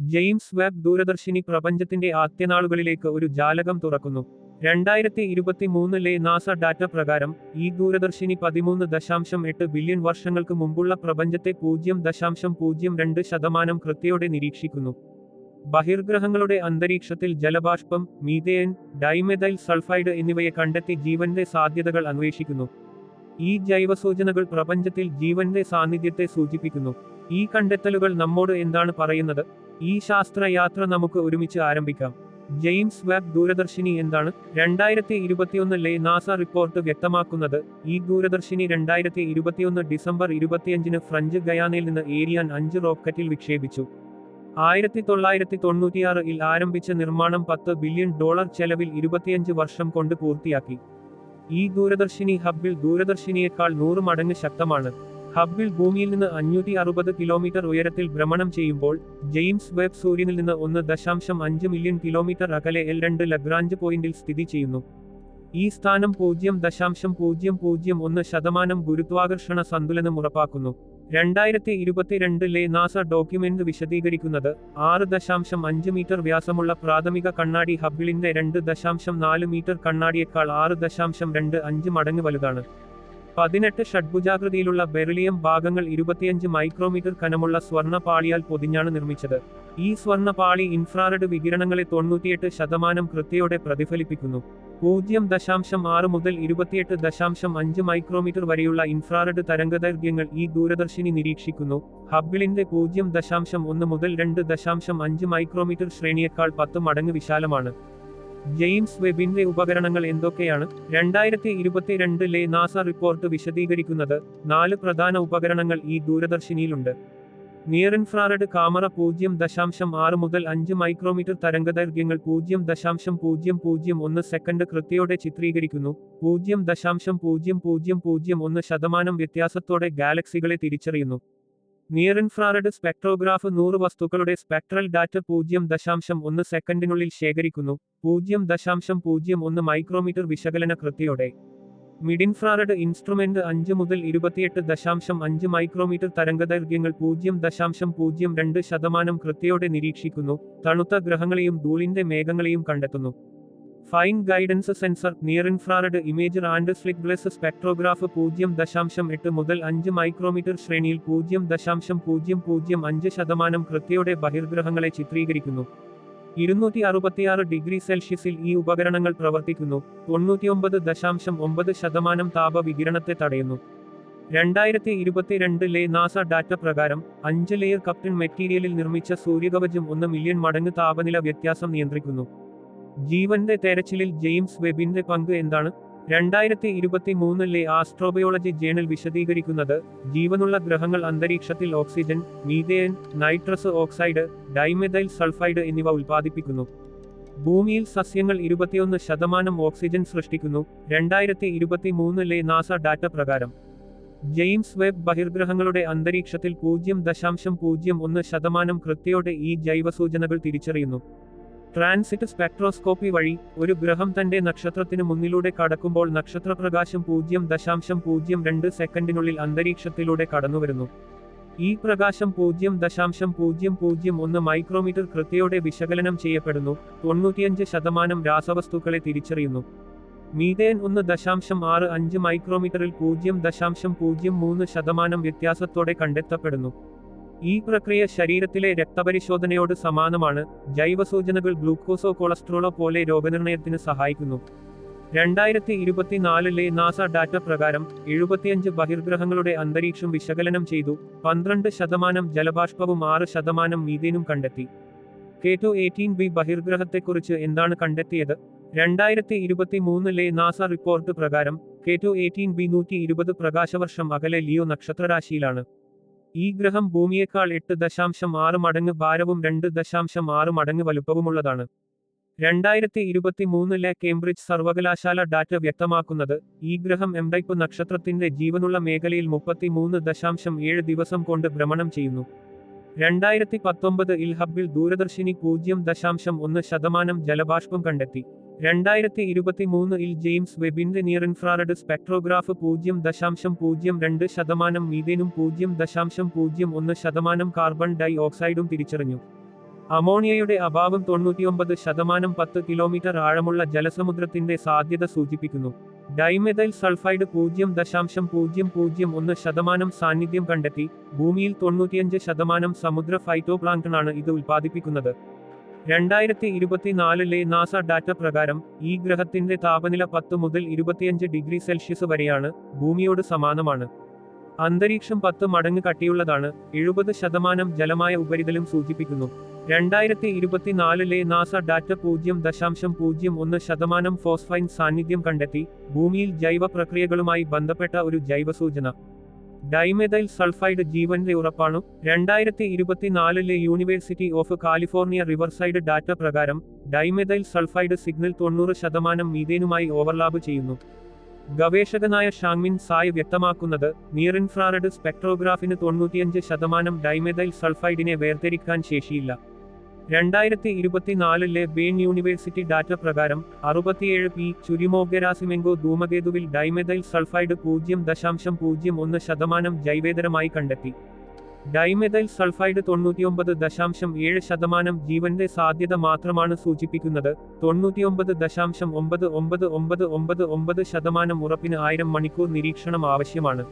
James Webb ദൂരദർശിനി പ്രപഞ്ചത്തിന്റെ ആദ്യനാളുകളിലേക്ക് ഒരു ജാലകം തുറക്കുന്നു. രണ്ടായിരത്തി ഇരുപത്തി മൂന്നിലെ നാസ ഡാറ്റ പ്രകാരം ഈ ദൂരദർശിനി പതിമൂന്ന് ദശാംശം എട്ട് ബില്യൺ വർഷങ്ങൾക്ക് മുമ്പുള്ള പ്രപഞ്ചത്തെ പൂജ്യം ദശാംശം പൂജ്യം രണ്ട് ശതമാനം കൃത്യയോടെ നിരീക്ഷിക്കുന്നു. ബഹിർഗ്രഹങ്ങളുടെ അന്തരീക്ഷത്തിൽ ജലബാഷ്പം മീതേൻ ഡൈമെഥൈൽ സൾഫൈഡ് എന്നിവയെ കണ്ടെത്തി ജീവന്റെ സാധ്യതകൾ അന്വേഷിക്കുന്നു. ഈ ജൈവസൂചനകൾ പ്രപഞ്ചത്തിൽ ജീവന്റെ സാന്നിധ്യത്തെ സൂചിപ്പിക്കുന്നു. ഈ കണ്ടെത്തലുകൾ നമ്മോട് എന്താണ് പറയുന്നത്? ഈ ശാസ്ത്രയാത്ര നമുക്ക് ഒരുമിച്ച് ആരംഭിക്കാം. ജെയിംസ് വെബ് ദൂരദർശിനി എന്താണ്? രണ്ടായിരത്തി ഇരുപത്തിയൊന്നിലെ നാസ റിപ്പോർട്ട് വ്യക്തമാക്കുന്നത് ഈ ദൂരദർശിനി രണ്ടായിരത്തി ഇരുപത്തിയൊന്ന് ഡിസംബർ ഇരുപത്തിയഞ്ചിന് ഫ്രഞ്ച് ഗയാനയിൽ നിന്ന് ഏരിയാൻ അഞ്ച് റോക്കറ്റിൽ വിക്ഷേപിച്ചു. ആയിരത്തി തൊള്ളായിരത്തി തൊണ്ണൂറ്റിയാറിൽ ആരംഭിച്ച നിർമ്മാണം പത്ത് ബില്യൺ ഡോളർ ചെലവിൽ ഇരുപത്തിയഞ്ച് വർഷം കൊണ്ട് പൂർത്തിയാക്കി. ഈ ദൂരദർശിനി ഹബ്ബിൽ ദൂരദർശിനിയേക്കാൾ നൂറ് മടങ്ങ് ശക്തമാണ്. ഹബ്ബിൽ ഭൂമിയിൽ നിന്ന് അഞ്ഞൂറ്റി അറുപത് കിലോമീറ്റർ ഉയരത്തിൽ ഭ്രമണം ചെയ്യുമ്പോൾ ജെയിംസ് വെബ് സൂര്യനിൽ നിന്ന് ഒന്ന് ദശാംശം അഞ്ച് മില്യൺ കിലോമീറ്റർ അകലെ എൽ രണ്ട് ലഗ്രാഞ്ച് പോയിന്റിൽ സ്ഥിതി ചെയ്യുന്നു. ഈ സ്ഥാനം പൂജ്യം ദശാംശം പൂജ്യം പൂജ്യം ഒന്ന് ശതമാനം ഗുരുത്വാകർഷണ സന്തുലനം ഉറപ്പാക്കുന്നു. രണ്ടായിരത്തി ഇരുപത്തിരണ്ടിലെ നാസ ഡോക്യുമെന്റ് വിശദീകരിക്കുന്നത് ആറ് ദശാംശം അഞ്ച് മീറ്റർ വ്യാസമുള്ള പ്രാഥമിക കണ്ണാടി ഹബ്ബിളിന്റെ രണ്ട് ദശാംശം നാല് മീറ്റർ കണ്ണാടിയേക്കാൾ ആറ് ദശാംശം രണ്ട് അഞ്ച് മടങ്ങ് വലുതാണ്. പതിനെട്ട് ഷഡ്ഭുജാകൃതിയിലുള്ള ബെറിലിയം ഭാഗങ്ങൾ ഇരുപത്തിയഞ്ച് മൈക്രോമീറ്റർ കനമുള്ള സ്വർണ പാളിയാൽ പൊതിഞ്ഞാണ് നിർമ്മിച്ചത്. ഈ സ്വർണ പാളി ഇൻഫ്രാറെഡ് വികിരണങ്ങളെ തൊണ്ണൂറ്റിയെട്ട് ശതമാനം കൃത്യയോടെ പ്രതിഫലിപ്പിക്കുന്നു. പൂജ്യം ദശാംശം ആറ് മുതൽ ഇരുപത്തിയെട്ട് ദശാംശം അഞ്ച് മൈക്രോമീറ്റർ വരെയുള്ള ഇൻഫ്രാറെഡ് തരംഗദൈർഘ്യങ്ങൾ ഈ ദൂരദർശിനി നിരീക്ഷിക്കുന്നു. ഹബ്ബിളിന്റെ പൂജ്യം ദശാംശം ഒന്ന് മുതൽ രണ്ട് ദശാംശം അഞ്ച് മൈക്രോമീറ്റർ ശ്രേണിയേക്കാൾ പത്ത് മടങ്ങ് വിശാലമാണ്. ജെയിംസ് വെബിന്റെ ഉപകരണങ്ങൾ എന്തൊക്കെയാണ്? രണ്ടായിരത്തി ഇരുപത്തിരണ്ടിലെ നാസ റിപ്പോർട്ട് വിശദീകരിക്കുന്നത് നാല് പ്രധാന ഉപകരണങ്ങൾ ഈ ദൂരദർശിനിയിലുണ്ട്. നിയർ ഇൻഫ്രാറെഡ് കാമറ പൂജ്യം ദശാംശം ആറ് മുതൽ അഞ്ച് മൈക്രോമീറ്റർ തരംഗദൈർഘ്യങ്ങൾ പൂജ്യം ദശാംശം പൂജ്യം പൂജ്യം ഒന്ന് സെക്കൻഡ് കൃത്യയോടെ ചിത്രീകരിക്കുന്നു. പൂജ്യം ദശാംശം പൂജ്യം പൂജ്യം പൂജ്യം ഒന്ന് ശതമാനം വ്യത്യാസത്തോടെ ഗാലക്സികളെ തിരിച്ചറിയുന്നു. നിയർ ഇൻഫ്രാറെഡ് സ്പെക്ട്രോഗ്രാഫ് നൂറ് വസ്തുക്കളുടെ സ്പെക്ട്രൽ ഡാറ്റ പൂജ്യം ദശാംശം ഒന്ന് സെക്കൻഡിനുള്ളിൽ ശേഖരിക്കുന്നു. പൂജ്യം ദശാംശം പൂജ്യം ഒന്ന് മൈക്രോമീറ്റർ വിശകലന കൃത്യയോടെ. മിഡ് ഇൻഫ്രാറെഡ് ഇൻസ്ട്രുമെന്റ് അഞ്ച് മുതൽ ഇരുപത്തിയെട്ട് ദശാംശം അഞ്ച് മൈക്രോമീറ്റർ തരംഗദൈർഘ്യങ്ങൾ പൂജ്യം ദശാംശം പൂജ്യം രണ്ട് ശതമാനം കൃത്യയോടെ നിരീക്ഷിക്കുന്നു. തണുത്ത ഗ്രഹങ്ങളെയും ധൂളിന്റെ മേഘങ്ങളെയും കണ്ടെത്തുന്നു. Fine guidance sensor near infrared imager and slitless spectrograph പൂജ്യം ദശാംശം എട്ട് മുതൽ അഞ്ച് മൈക്രോമീറ്റർ ശ്രേണിയിൽ പൂജ്യം ദശാംശം പൂജ്യം പൂജ്യം അഞ്ച് ശതമാനം കൃത്യയുടെ ബഹിർഗ്രഹങ്ങളെ ചിത്രീകരിക്കുന്നു. ഇരുന്നൂറ്റി അറുപത്തിയാറ് ഡിഗ്രി സെൽഷ്യസിൽ ഈ ഉപകരണങ്ങൾ പ്രവർത്തിക്കുന്നു. തൊണ്ണൂറ്റിയൊമ്പത് ദശാംശം ഒമ്പത് ശതമാനം താപ വികിരണത്തെ തടയുന്നു. രണ്ടായിരത്തി ഇരുപത്തിരണ്ടിലെ നാസ ഡാറ്റ പ്രകാരം അഞ്ച് ലെയർ കപ്റ്റൻ മെറ്റീരിയലിൽ നിർമ്മിച്ച സൂര്യകവചം ഒന്ന് മില്യൺ മടങ്ങ് താപനില വ്യത്യാസം നിയന്ത്രിക്കുന്നു. ജീവന്റെ തെരച്ചിലിൽ ജെയിംസ് വെബിന്റെ പങ്ക് എന്താണ്? രണ്ടായിരത്തി ഇരുപത്തി മൂന്നിലെ ആസ്ട്രോബയോളജി ജേണൽ വിശദീകരിക്കുന്നത് ജീവനുള്ള ഗ്രഹങ്ങൾ അന്തരീക്ഷത്തിൽ oxygen methane nitrous oxide dimethyl sulphide എന്നിവ ഉൽപ്പാദിപ്പിക്കുന്നു. ഭൂമിയിൽ സസ്യങ്ങൾ ഇരുപത്തിയൊന്ന് ശതമാനം ഓക്സിജൻ സൃഷ്ടിക്കുന്നു. രണ്ടായിരത്തി ഇരുപത്തി മൂന്നിലെ നാസ ഡാറ്റ പ്രകാരം ജെയിംസ് വെബ് ബഹിർഗ്രഹങ്ങളുടെ അന്തരീക്ഷത്തിൽ പൂജ്യം ദശാംശം പൂജ്യം ഒന്ന് ശതമാനം കൃത്യയോടെ ഈ ജൈവസൂചനകൾ തിരിച്ചറിയുന്നു. ട്രാൻസിറ്റ് സ്പെക്ട്രോസ്കോപ്പി വഴി ഒരു ഗ്രഹം തന്റെ നക്ഷത്രത്തിന് മുന്നിലൂടെ കടക്കുമ്പോൾ നക്ഷത്രപ്രകാശം പൂജ്യം ദശാംശം പൂജ്യം രണ്ട് സെക്കൻഡിനുള്ളിൽ അന്തരീക്ഷത്തിലൂടെ കടന്നുവരുന്നു. ഈ പ്രകാശം പൂജ്യം ദശാംശം പൂജ്യം പൂജ്യം ഒന്ന് മൈക്രോമീറ്റർ കൃത്യയോടെ വിശകലനം ചെയ്യപ്പെടുന്നു. തൊണ്ണൂറ്റിയഞ്ച് ശതമാനം രാസവസ്തുക്കളെ തിരിച്ചറിയുന്നു. മീതേൻ ഒന്ന് ദശാംശം ആറ് അഞ്ച് മൈക്രോമീറ്ററിൽ പൂജ്യം ദശാംശം പൂജ്യം മൂന്ന് ശതമാനം വ്യത്യാസത്തോടെ കണ്ടെത്തപ്പെടുന്നു. ഈ പ്രക്രിയ ശരീരത്തിലെ രക്തപരിശോധനയോട് സമാനമാണ്. ജൈവസൂചനകൾ ഗ്ലൂക്കോസോ കൊളസ്ട്രോളോ പോലെ രോഗനിർണയത്തിന് സഹായിക്കുന്നു. രണ്ടായിരത്തി ഇരുപത്തിനാലിലെ നാസ ഡാറ്റ പ്രകാരം എഴുപത്തിയഞ്ച് ബഹിർഗ്രഹങ്ങളുടെ അന്തരീക്ഷം വിശകലനം ചെയ്തു. പന്ത്രണ്ട് ശതമാനം ജലബാഷ്പവും ആറ് ശതമാനം മീതേനും കണ്ടെത്തി. കെ ടു എയ്റ്റീൻ ബി ബഹിർഗ്രഹത്തെക്കുറിച്ച് എന്താണ് കണ്ടെത്തിയത്? രണ്ടായിരത്തി ഇരുപത്തി മൂന്നിലെ നാസ റിപ്പോർട്ട് പ്രകാരം കെ ടു എയ്റ്റീൻ ബി നൂറ്റി ഇരുപത് പ്രകാശവർഷം അകലെ ലിയോ നക്ഷത്രരാശിയിലാണ്. ഈ ഗ്രഹം ഭൂമിയേക്കാൾ എട്ട് ദശാംശം ആറ് മടങ്ങ് ഭാരവും രണ്ട് ദശാംശം ആറ് മടങ്ങ് വലുപ്പവുമുള്ളതാണ്. രണ്ടായിരത്തി ഇരുപത്തി മൂന്നിലെ കേംബ്രിഡ്ജ് സർവകലാശാല ഡാറ്റ വ്യക്തമാക്കുന്നത് ഈ ഗ്രഹം എംഡൈപ്പ് നക്ഷത്രത്തിന്റെ ജീവനുള്ള മേഖലയിൽ മുപ്പത്തിമൂന്ന് ദശാംശം ഏഴ് ദിവസം കൊണ്ട് ഭ്രമണം ചെയ്യുന്നു. രണ്ടായിരത്തി പത്തൊമ്പത് ഇൽ ഹബ്ബിൽ ദൂരദർശിനി പൂജ്യം ദശാംശം ഒന്ന് ശതമാനം ജലബാഷ്പം കണ്ടെത്തി. രണ്ടായിരത്തി ഇരുപത്തി മൂന്ന് ഇൽ ജെയിംസ് വെബിന്റെ നിയർ ഇൻഫ്രാറെഡ് സ്പെക്ട്രോഗ്രാഫ് പൂജ്യം ദശാംശം പൂജ്യം രണ്ട് ശതമാനം മീതേനും പൂജ്യം ദശാംശം പൂജ്യം ഒന്ന് ശതമാനം കാർബൺ ഡൈ ഓക്സൈഡും തിരിച്ചറിഞ്ഞു. അമോണിയയുടെ അഭാവം തൊണ്ണൂറ്റിയൊമ്പത് ശതമാനം പത്ത് കിലോമീറ്റർ ആഴമുള്ള ജലസമുദ്രത്തിന്റെ സാധ്യത സൂചിപ്പിക്കുന്നു. ഡൈമെഥൈൽ സൾഫൈഡ് പൂജ്യം ദശാംശം പൂജ്യം പൂജ്യം ഒന്ന് ശതമാനം സാന്നിധ്യം കണ്ടെത്തി. ഭൂമിയിൽ തൊണ്ണൂറ്റിയഞ്ച് ശതമാനം സമുദ്ര ഫൈറ്റോപ്ലാങ്ക്ടണാണ് ഇത് ഉൽപ്പാദിപ്പിക്കുന്നത്. രണ്ടായിരത്തി ഇരുപത്തിനാലിലെ നാസ ഡാറ്റ പ്രകാരം ഈ ഗ്രഹത്തിന്റെ താപനില പത്ത് മുതൽ ഇരുപത്തിയഞ്ച് ഡിഗ്രി സെൽഷ്യസ് വരെയാണ് ഭൂമിയോട് സമാനമാണ്. അന്തരീക്ഷം പത്ത് മടങ്ങ് കട്ടിയുള്ളതാണ് എഴുപത് ശതമാനം ജലമായ ഉപരിതലം സൂചിപ്പിക്കുന്നു. രണ്ടായിരത്തി ഇരുപത്തിനാലിലെ നാസ ഡാറ്റ പൂജ്യം ദശാംശം പൂജ്യം ഒന്ന് ശതമാനം ഫോസ്ഫൈൻ സാന്നിധ്യം കണ്ടെത്തി ഭൂമിയിൽ ജൈവ പ്രക്രിയകളുമായി ബന്ധപ്പെട്ട ഒരു ജൈവസൂചന. ഡൈമെഥൈൽ സൾഫൈഡ് ജീവന്റെ ഉറപ്പാണു. രണ്ടായിരത്തി ഇരുപത്തിനാലിലെ University of California Riverside data പ്രകാരം ഡൈമെഥൈൽ സൾഫൈഡ് സിഗ്നൽ തൊണ്ണൂറ് ശതമാനം മീതേനുമായി ഓവർലാപ്പ് ചെയ്യുന്നു. ഗവേഷകനായ ഷാങ്മിൻ സായ് വ്യക്തമാക്കുന്നത് നിയർ ഇൻഫ്രാറെഡ് സ്പെക്ട്രോഗ്രാഫിന് തൊണ്ണൂറ്റിയഞ്ച് ശതമാനം ഡൈമെഥൈൽ സൾഫൈഡിനെ വേർതിരിക്കാൻ ശേഷിയില്ല. രണ്ടായിരത്തി ഇരുപത്തിനാലിലെ ബേൺ യൂണിവേഴ്സിറ്റി ഡാറ്റ പ്രകാരം അറുപത്തിയേഴ് പി ചുരിമോഗരാസിമെങ്കോ ധൂമകേതുവിൽ ഡൈമെഥൈൽ സൾഫൈഡ് പൂജ്യം ദശാംശം പൂജ്യം ഒന്ന് ശതമാനം ജൈവേതരമായി കണ്ടെത്തി. ഡൈമെഥൈൽ സൾഫൈഡ് തൊണ്ണൂറ്റിയൊമ്പത് ദശാംശം ഏഴ് ശതമാനം ജീവന്റെ സാധ്യത മാത്രമാണ് സൂചിപ്പിക്കുന്നത്. തൊണ്ണൂറ്റിയൊമ്പത് ദശാംശം ഒമ്പത് ഒമ്പത് ഒമ്പത് ഒമ്പത് ഒമ്പത് ശതമാനം ഉറപ്പിന് ആയിരം മണിക്കൂർ നിരീക്ഷണം ആവശ്യമാണ്.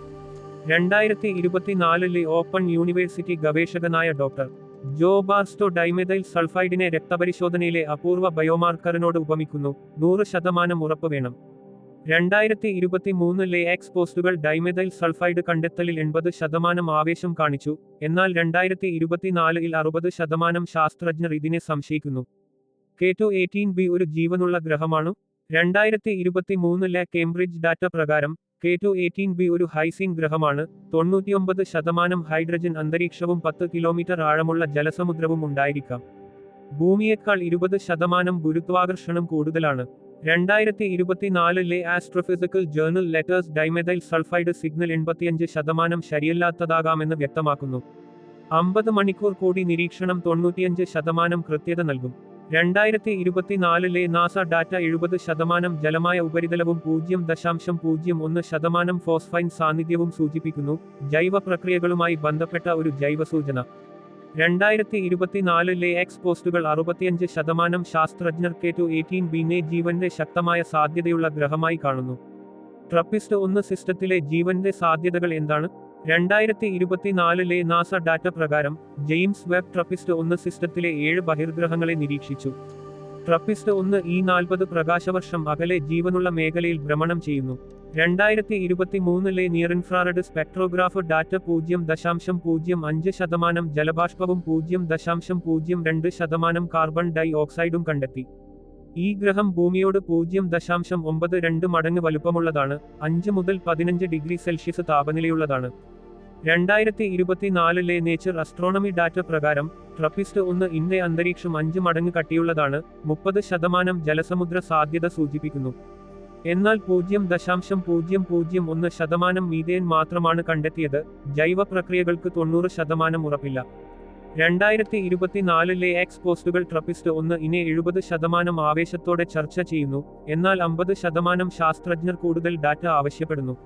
രണ്ടായിരത്തി ഇരുപത്തിനാലിലെ ഓപ്പൺ യൂണിവേഴ്സിറ്റി ഗവേഷകനായ ഡോക്ടർ ജോ ഡൈമെതൈൽ സൾഫൈഡിനെ രക്തപരിശോധനയിലെ അപൂർവ ബയോമാർക്കറിനോട് ഉപമിക്കുന്നു. നൂറ് ശതമാനം ഉറപ്പ് വേണം. രണ്ടായിരത്തി ഇരുപത്തി മൂന്നിലെ എക്സ് പോസ്റ്റുകൾ ഡൈമെഥൈൽ സൾഫൈഡ് കണ്ടെത്തലിൽ എൺപത് ശതമാനം ആവേശം കാണിച്ചു. എന്നാൽ രണ്ടായിരത്തി ഇരുപത്തിനാലിൽ അറുപത് ശതമാനം ശാസ്ത്രജ്ഞർ ഇതിനെ സംശയിക്കുന്നു. കെ ടു എയ്റ്റീൻ ബി ഒരു ജീവനുള്ള ഗ്രഹമാണ്. രണ്ടായിരത്തി ഇരുപത്തി മൂന്നിലെ കേംബ്രിഡ്ജ് ഡാറ്റ പ്രകാരം കെ എയ്റ്റീൻ ബി ഒരു ഹൈസീൻ ഗ്രഹമാണ്. തൊണ്ണൂറ്റിയൊമ്പത് ശതമാനം ഹൈഡ്രജൻ അന്തരീക്ഷവും പത്ത് കിലോമീറ്റർ ആഴമുള്ള ജലസമുദ്രവും ഉണ്ടായിരിക്കാം. ഭൂമിയേക്കാൾ ഇരുപത് ശതമാനം ഗുരുത്വാകർഷണം കൂടുതലാണ്. രണ്ടായിരത്തി ഇരുപത്തിനാലിലെ astrophysical journal letters dimethyl sulphide signal എൺപത്തിയഞ്ച് ശതമാനം ശരിയല്ലാത്തതാകാമെന്ന് വ്യക്തമാക്കുന്നു. അമ്പത് മണിക്കൂർ കൂടി നിരീക്ഷണം തൊണ്ണൂറ്റിയഞ്ച് ശതമാനം കൃത്യത നൽകും. രണ്ടായിരത്തി ഇരുപത്തിനാലിലെ നാസ ഡാറ്റ എഴുപത് ശതമാനം ജലമായ ഉപരിതലവും പൂജ്യം ദശാംശം പൂജ്യം ഒന്ന് ശതമാനം ഫോസ്ഫൈൻ സാന്നിധ്യവും സൂചിപ്പിക്കുന്നു. ജൈവ പ്രക്രിയകളുമായി ബന്ധപ്പെട്ട ഒരു ജൈവസൂചന. രണ്ടായിരത്തി ഇരുപത്തിനാലിലെ എക്സ് പോസ്റ്റുകൾ അറുപത്തിയഞ്ച് ശതമാനം ശാസ്ത്രജ്ഞർ കെ ടു എയ്റ്റീൻ ബിനെ ജീവന്റെ ശക്തമായ സാധ്യതയുള്ള ഗ്രഹമായി കാണുന്നു. ട്രപ്പിസ്റ്റ് ഒന്ന് സിസ്റ്റത്തിലെ ജീവന്റെ സാധ്യതകൾ എന്താണ്? രണ്ടായിരത്തി ഇരുപത്തിനാലിലെ നാസ ഡാറ്റ പ്രകാരം ജെയിംസ് വെബ് ട്രപ്പിസ്റ്റ് ഒന്ന് സിസ്റ്റത്തിലെ ഏഴ് ബഹിർഗ്രഹങ്ങളെ നിരീക്ഷിച്ചു. ട്രപ്പിസ്റ്റ് ഒന്ന് ഈ നാൽപ്പത് പ്രകാശവർഷം അകലെ ജീവനുള്ള മേഖലയിൽ ഭ്രമണം ചെയ്യുന്നു. രണ്ടായിരത്തി ഇരുപത്തി മൂന്നിലെ നിയറിൻഫ്രാറഡ് സ്പെക്ട്രോഗ്രാഫ് ഡാറ്റ പൂജ്യം ദശാംശം പൂജ്യം അഞ്ച് ശതമാനം ജലബാഷ്പവും പൂജ്യം ദശാംശം പൂജ്യം രണ്ട് ശതമാനം കാർബൺ ഡൈ ഓക്സൈഡും കണ്ടെത്തി. ഈ ഗ്രഹം ഭൂമിയോട് പൂജ്യം ദശാംശം ഒമ്പത് രണ്ട് മടങ്ങ് വലുപ്പമുള്ളതാണ് അഞ്ച് മുതൽ പതിനഞ്ച് ഡിഗ്രി സെൽഷ്യസ് താപനിലയുള്ളതാണ്. രണ്ടായിരത്തി ഇരുപത്തിനാലിലെ നേച്ചർ അസ്ട്രോണമി ഡാറ്റ പ്രകാരം ട്രപ്പിസ്റ്റ് ഒന്ന് ഇന്റെ അന്തരീക്ഷം അഞ്ച് മടങ്ങ് കട്ടിയുള്ളതാണ് മുപ്പത് ശതമാനം ജലസമുദ്ര സാധ്യത സൂചിപ്പിക്കുന്നു. എന്നാൽ പൂജ്യം ദശാംശം പൂജ്യം പൂജ്യം ഒന്ന് ശതമാനം മീതേൻ മാത്രമാണ് കണ്ടെത്തിയത് ജൈവ പ്രക്രിയകൾക്ക് തൊണ്ണൂറ് ശതമാനം ഉറപ്പില്ല. രണ്ടായിരത്തി ഇരുപത്തിനാലിലെ എക്സ് പോസ്റ്റുകൾ ട്രപ്പിസ്റ്റ് ഒന്ന് ഇനെ എഴുപത് ശതമാനം ആവേശത്തോടെ ചർച്ച ചെയ്യുന്നു എന്നാൽ അമ്പത് ശതമാനം ശാസ്ത്രജ്ഞർ കൂടുതൽ ഡാറ്റ ആവശ്യപ്പെടുന്നു.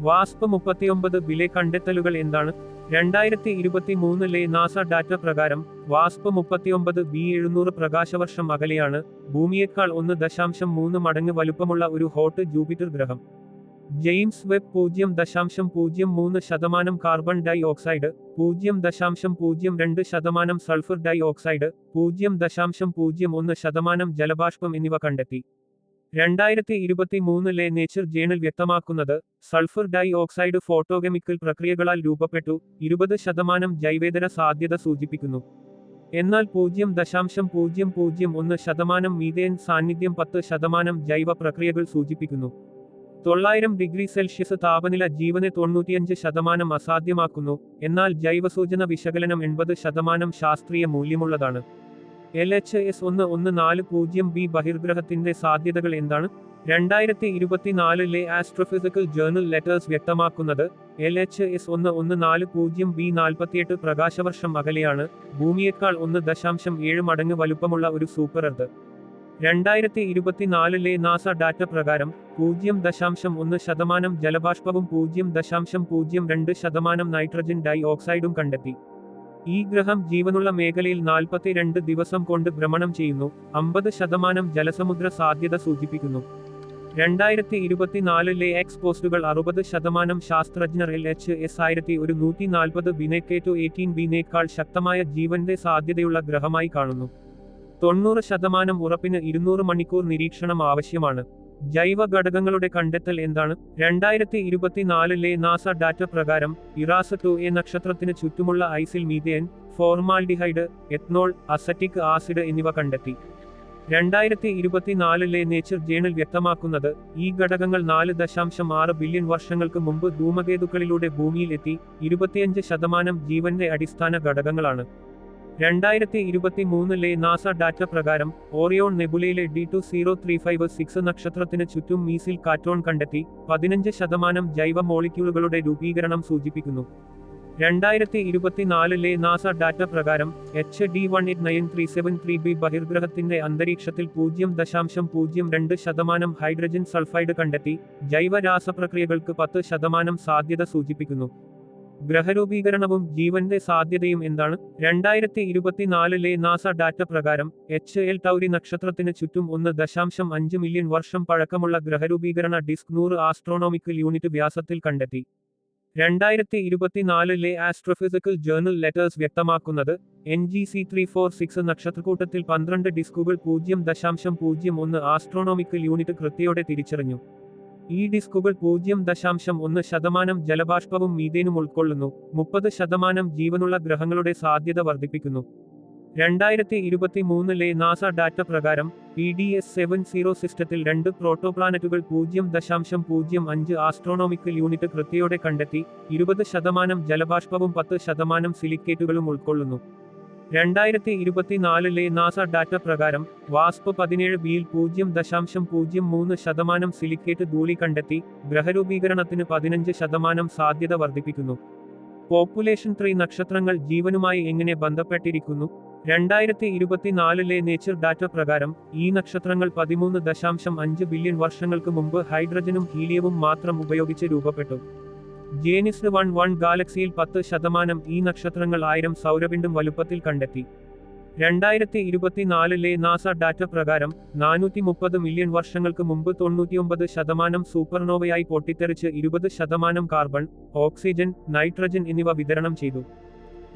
വാസ്പ് മുപ്പത്തിയൊമ്പത് ബിലെ കണ്ടെത്തലുകൾ എന്താണ്? രണ്ടായിരത്തി ഇരുപത്തി മൂന്നിലെ നാസ ഡാറ്റ പ്രകാരം വാസ്പ് മുപ്പത്തിയൊമ്പത് ബി എഴുന്നൂറ് പ്രകാശവർഷം അകലെയാണ് ഭൂമിയേക്കാൾ ഒന്ന് ദശാംശം മൂന്ന് മടങ്ങ് വലുപ്പമുള്ള ഒരു ഹോട്ട് ജൂപിറ്റർ ഗ്രഹം. ജെയിംസ് വെബ് പൂജ്യം ദശാംശം പൂജ്യം മൂന്ന് ശതമാനം കാർബൺ ഡൈ ഓക്സൈഡ് പൂജ്യം ദശാംശം പൂജ്യം രണ്ട് ശതമാനം സൾഫർ ഡൈ ഓക്സൈഡ് പൂജ്യം ദശാംശം പൂജ്യം ഒന്ന് ശതമാനം ജലബാഷ്പം എന്നിവ കണ്ടെത്തി. രണ്ടായിരത്തി ഇരുപത്തി മൂന്നിലെ നേച്ചർ ജേണൽ വ്യക്തമാക്കുന്നത് സൾഫർ ഡൈ ഓക്സൈഡ് ഫോട്ടോകെമിക്കൽ പ്രക്രിയകളാൽ രൂപപ്പെട്ടു ഇരുപത് ശതമാനം ജൈവേതര സാധ്യത സൂചിപ്പിക്കുന്നു. എന്നാൽ പൂജ്യം ദശാംശം പൂജ്യം പൂജ്യം ഒന്ന് ശതമാനം മീതേൻ സാന്നിധ്യം പത്ത് ശതമാനം ജൈവ പ്രക്രിയകൾ സൂചിപ്പിക്കുന്നു. തൊള്ളായിരം ഡിഗ്രി സെൽഷ്യസ് താപനില ജീവനെ തൊണ്ണൂറ്റിയഞ്ച് ശതമാനം അസാധ്യമാക്കുന്നു എന്നാൽ ജൈവസൂചന വിശകലനം എൺപത് ശതമാനം ശാസ്ത്രീയ മൂല്യമുള്ളതാണ്. എൽ എച്ച് എസ് ഒന്ന് ഒന്ന് നാല് പൂജ്യം ബി ബഹിർഗ്രഹത്തിന്റെ സാധ്യതകൾ എന്താണ്? രണ്ടായിരത്തി ഇരുപത്തിനാലിലെ ആസ്ട്രോഫിസിക്കൽ ജേർണൽ ലെറ്റേഴ്സ് വ്യക്തമാക്കുന്നത് എൽ എച്ച് എസ് ഒന്ന് ഒന്ന് നാല് പൂജ്യം ബി നാൽപ്പത്തിയെട്ട് പ്രകാശവർഷം അകലെയാണ് ഭൂമിയേക്കാൾ ഒന്ന് ദശാംശം ഏഴ് മടങ്ങ് വലുപ്പമുള്ള ഒരു സൂപ്പർ എർത്ത് രണ്ടായിരത്തി ഇരുപത്തിനാലിലെ നാസ ഡാറ്റ പ്രകാരം പൂജ്യം ദശാംശം ഒന്ന് ശതമാനം ജലബാഷ്പവും പൂജ്യം ദശാംശം പൂജ്യം രണ്ട് ശതമാനം നൈട്രജൻ ഡൈ ഓക്സൈഡും കണ്ടെത്തി. ഈ ഗ്രഹം ജീവനുള്ള മേഖലയിൽ നാൽപ്പത്തിരണ്ട് ദിവസം കൊണ്ട് ഭ്രമണം ചെയ്യുന്നു അമ്പത് ശതമാനം ജലസമുദ്ര സാധ്യത സൂചിപ്പിക്കുന്നു. രണ്ടായിരത്തി ഇരുപത്തിനാലിലെ എക്സ് പോസ്റ്റുകൾ അറുപത് ശതമാനം ശാസ്ത്രജ്ഞർ എൽ എച്ച് എസ് ആയിരത്തി ഒരു നൂറ്റി നാൽപ്പത് ബിനെക്കേറ്റു എയ്റ്റീൻ ബിനേക്കാൾ ശക്തമായ ജീവന്റെ സാധ്യതയുള്ള ഗ്രഹമായി കാണുന്നു. തൊണ്ണൂറ് ശതമാനം ഉറപ്പിന് ഇരുന്നൂറ് മണിക്കൂർ നിരീക്ഷണം ആവശ്യമാണ്. ജൈവ ഘടകങ്ങളുടെ കണ്ടെത്തൽ എന്താണ്? രണ്ടായിരത്തി ഇരുപത്തിനാലിലെ നാസ ഡാറ്റ പ്രകാരം ഇറാസ ടു എ നക്ഷത്രത്തിന് ചുറ്റുമുള്ള ഐസിൽ methane formaldehyde ethanol acetic acid എന്നിവ കണ്ടെത്തി. രണ്ടായിരത്തി ഇരുപത്തിനാലിലെ നേച്ചർ ജേണൽ വ്യക്തമാക്കുന്നത് ഈ ഘടകങ്ങൾ നാല് ദശാംശം ആറ് ബില്യൺ വർഷങ്ങൾക്ക് മുമ്പ് ധൂമകേതുക്കളിലൂടെ ഭൂമിയിലെത്തി ഇരുപത്തിയഞ്ച് ശതമാനം ജീവന്റെ അടിസ്ഥാന ഘടകങ്ങളാണ്. രണ്ടായിരത്തി ഇരുപത്തി മൂന്നിലെ നാസ ഡാറ്റ പ്രകാരം Orion നെബുലയിലെ D two zero three five six നക്ഷത്രത്തിന് ചുറ്റും മീസിൽ കാറ്റോൺ കണ്ടെത്തി പതിനഞ്ച് ശതമാനം ജൈവ മോളിക്യൂളുകളുടെ രൂപീകരണം സൂചിപ്പിക്കുന്നു. രണ്ടായിരത്തി ഇരുപത്തിനാലിലെ നാസ ഡാറ്റ പ്രകാരം H D one eight nine three seven three B ബഹിർഗ്രഹത്തിന്റെ അന്തരീക്ഷത്തിൽ പൂജ്യം ദശാംശം പൂജ്യം രണ്ട് ശതമാനം ഹൈഡ്രജൻ സൾഫൈഡ് കണ്ടെത്തി ജൈവ രാസപ്രക്രിയകൾക്ക് പത്ത് ശതമാനം സാധ്യത സൂചിപ്പിക്കുന്നു. ഗ്രഹരൂപീകരണവും ജീവന്റെ സാധ്യതയും എന്താണ്? രണ്ടായിരത്തി ഇരുപത്തിനാലിലെ നാസ ഡാറ്റ പ്രകാരം എച്ച് എൽ ടൗരി നക്ഷത്രത്തിന് ചുറ്റും ഒന്ന് ദശാംശം അഞ്ച് മില്യൺ വർഷം പഴക്കമുള്ള ഗ്രഹരൂപീകരണ ഡിസ്ക് നൂറ് ആസ്ട്രോണോമിക്കൽ യൂണിറ്റ് വ്യാസത്തിൽ കണ്ടെത്തി. രണ്ടായിരത്തി ഇരുപത്തിനാലിലെ ആസ്ട്രോഫിസിക്കൽ ജേർണൽ ലെറ്റേഴ്സ് വ്യക്തമാക്കുന്നത് N G C three four six നക്ഷത്രക്കൂട്ടത്തിൽ പന്ത്രണ്ട് ഡിസ്കുകൾ പൂജ്യം ദശാംശം പൂജ്യം ഒന്ന് ആസ്ട്രോണോമിക്കൽ യൂണിറ്റ് കൃത്യയോടെ തിരിച്ചറിഞ്ഞു. ഈ ഡിസ്കുകൾ പൂജ്യം ദശാംശം ഒന്ന് ശതമാനം ജലബാഷ്പവും മീതേനും ഉൾക്കൊള്ളുന്നു മുപ്പത് ശതമാനം ജീവനുള്ള ഗ്രഹങ്ങളുടെ സാധ്യത വർദ്ധിപ്പിക്കുന്നു. രണ്ടായിരത്തി ഇരുപത്തി മൂന്നിലെ നാസ ഡാറ്റ പ്രകാരം P D S seven zero സിസ്റ്റത്തിൽ രണ്ട് പ്രോട്ടോപ്ലാനറ്റുകൾ പൂജ്യം ദശാംശം പൂജ്യം അഞ്ച് ആസ്ട്രോണോമിക്കൽ യൂണിറ്റ് കൃത്യയോടെ കണ്ടെത്തി ഇരുപത് ശതമാനം ജലബാഷ്പവും പത്ത് ശതമാനം സിലിക്കേറ്റുകളും ഉൾക്കൊള്ളുന്നു. രണ്ടായിരത്തി ഇരുപത്തിനാലിലെ നാസ ഡാറ്റ പ്രകാരം വാസ്പ് പതിനേഴ് ബിയിൽ പൂജ്യം ദശാംശം പൂജ്യം മൂന്ന് ശതമാനം സിലിക്കേറ്റ് ധൂളി കണ്ടെത്തി ഗ്രഹരൂപീകരണത്തിന് പതിനഞ്ച് ശതമാനം സാധ്യത വർദ്ധിപ്പിക്കുന്നു. പോപ്പുലേഷൻ ത്രീ നക്ഷത്രങ്ങൾ ജീവനുമായി എങ്ങനെ ബന്ധപ്പെട്ടിരിക്കുന്നു? രണ്ടായിരത്തി ഇരുപത്തിനാലിലെ നേച്ചർ ഡാറ്റ പ്രകാരം ഈ നക്ഷത്രങ്ങൾ പതിമൂന്ന് ദശാംശം അഞ്ച് ബില്യൺ വർഷങ്ങൾക്ക് മുമ്പ് ഹൈഡ്രജനും ഹീലിയവും മാത്രം ഉപയോഗിച്ച് രൂപപ്പെട്ടു. ജേനിസ് വൺ വൺ ഗാലക്സിയിൽ പത്ത് ശതമാനം ഈ നക്ഷത്രങ്ങൾ ആയിരം സൗരപിണ്ഡം വലുപ്പത്തിൽ കണ്ടെത്തി. രണ്ടായിരത്തി ഇരുപത്തിനാലിലെ നാസ ഡാറ്റ പ്രകാരം നാനൂറ്റി മുപ്പത് മില്യൺ വർഷങ്ങൾക്ക് മുമ്പ് തൊണ്ണൂറ്റിയൊമ്പത് ശതമാനം സൂപ്പർനോവയായി പൊട്ടിത്തെറിച്ച് ഇരുപത് ശതമാനം കാർബൺ ഓക്സിജൻ നൈട്രജൻ എന്നിവ വിതരണം ചെയ്തു.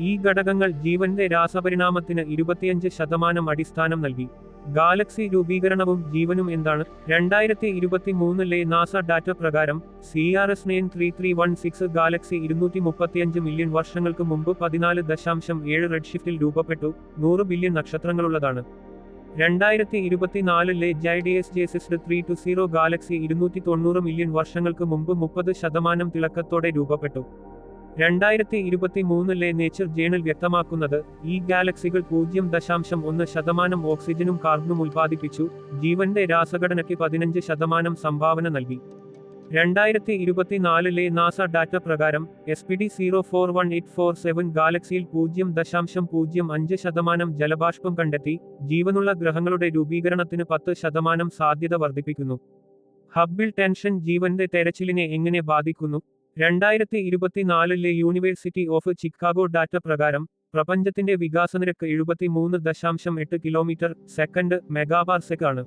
ഈ ഘടകങ്ങൾ ജീവന്റെ രാസപരിണാമത്തിന് ഇരുപത്തിയഞ്ച് ശതമാനം അടിസ്ഥാനം നൽകി. ഗാലക്സി രൂപീകരണവും ജീവനും എന്താണ്? രണ്ടായിരത്തി ഇരുപത്തി മൂന്നിലെ നാസ ഡാറ്റ പ്രകാരം C R S nine three three one six galaxy ഇരുന്നൂറ്റി മുപ്പത്തിയഞ്ച് മില്യൺ വർഷങ്ങൾക്ക് മുമ്പ് പതിനാല് ദശാംശം ഏഴ് റെഡ് ഷിഫ്റ്റിൽ രൂപപ്പെട്ടു. നൂറ് ബില്യൺ നക്ഷത്രങ്ങളുള്ളതാണ്. രണ്ടായിരത്തി ഇരുപത്തിനാലിലെ ജെ ജേസിസ്ഡ് ത്രീ ടു സീറോ ഗാലക്സി ഇരുന്നൂറ്റി തൊണ്ണൂറ് മില്യൺ വർഷങ്ങൾക്ക് മുമ്പ് മുപ്പത് ശതമാനം തിളക്കത്തോടെ രൂപപ്പെട്ടു. രണ്ടായിരത്തി ഇരുപത്തി മൂന്നിലെ നേച്ചർ ജേണൽ വ്യക്തമാക്കുന്നത് ഈ ഗാലക്സികൾ പൂജ്യം ദശാംശം ഒന്ന് ശതമാനം ഓക്സിജനും കാർബണും ഉൽപ്പാദിപ്പിച്ചു ജീവന്റെ രാസഘടനയ്ക്ക് പതിനഞ്ച് ശതമാനം സംഭാവന നൽകി. രണ്ടായിരത്തി ഇരുപത്തിനാലിലെ നാസ ഡാറ്റ പ്രകാരം S P D zero four one eight four seven ഗാലക്സിയിൽ പൂജ്യം ദശാംശം പൂജ്യം അഞ്ച് ശതമാനം ജലബാഷ്പം കണ്ടെത്തി ജീവനുള്ള ഗ്രഹങ്ങളുടെ രൂപീകരണത്തിന് പത്ത് ശതമാനം സാധ്യത വർദ്ധിപ്പിക്കുന്നു. ഹബിൾ ടെൻഷൻ ജീവന്റെ തെരച്ചിലിനെ എങ്ങനെ ബാധിക്കുന്നു? രണ്ടായിരത്തി ഇരുപത്തിനാലിലെ യൂണിവേഴ്സിറ്റി ഓഫ് ചിക്കാഗോ ഡാറ്റ പ്രകാരം പ്രപഞ്ചത്തിന്റെ വികാസനിരക്ക് എഴുപത്തിമൂന്ന് ദശാംശം എട്ട് കിലോമീറ്റർ സെക്കൻഡ് മെഗാപാർസെക് ആണ്.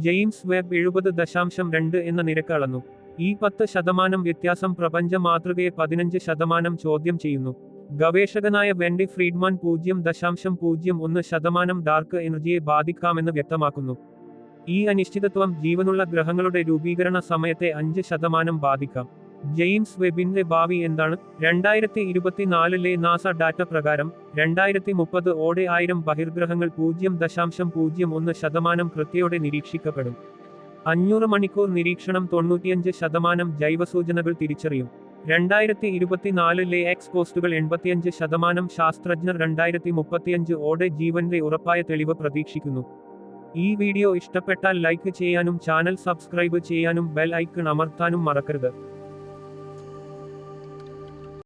ജെയിംസ് വെബ് എഴുപത് ദശാംശം രണ്ട് എന്ന നിരക്ക് അളന്നു. ഈ പത്ത് ശതമാനം വ്യത്യാസം പ്രപഞ്ച മാതൃകയെ പതിനഞ്ച് ശതമാനം ചോദ്യം ചെയ്യുന്നു. ഗവേഷകനായ വെൻഡി ഫ്രീഡ്മാൻ പൂജ്യം ദശാംശം പൂജ്യം ഒന്ന് ശതമാനം ഡാർക്ക് എനർജിയെ ബാധിക്കാമെന്ന് വ്യക്തമാക്കുന്നു. ഈ അനിശ്ചിതത്വം ജീവനുള്ള ഗ്രഹങ്ങളുടെ രൂപീകരണ സമയത്തെ അഞ്ച് ശതമാനം ബാധിക്കാം. ജെയിംസ് വെബിന്റെ ഭാവി എന്താണ്? രണ്ടായിരത്തി ഇരുപത്തിനാലിലെ നാസ ഡാറ്റ പ്രകാരം രണ്ടായിരത്തി മുപ്പത് ഓടെ ആയിരം ബഹിർഗ്രഹങ്ങൾ പൂജ്യം ദശാംശം പൂജ്യം ഒന്ന് ശതമാനം കൃത്യയോടെ നിരീക്ഷിക്കപ്പെടും. അഞ്ഞൂറ് മണിക്കൂർ നിരീക്ഷണം തൊണ്ണൂറ്റിയഞ്ച് ശതമാനം ജൈവസൂചനകൾ തിരിച്ചറിയും. രണ്ടായിരത്തി ഇരുപത്തിനാലിലെ എക്സ് പോസ്റ്റുകൾ എൺപത്തിയഞ്ച് ശതമാനം ശാസ്ത്രജ്ഞർ രണ്ടായിരത്തി മുപ്പത്തിയഞ്ച് ഓടെ ജീവന്റെ ഉറപ്പായ തെളിവ് പ്രതീക്ഷിക്കുന്നു. ഈ വീഡിയോ ഇഷ്ടപ്പെട്ടാൽ ലൈക്ക് ചെയ്യാനും ചാനൽ സബ്സ്ക്രൈബ് ചെയ്യാനും ബെൽ ഐക്കൺ അമർത്താനും മറക്കരുത്.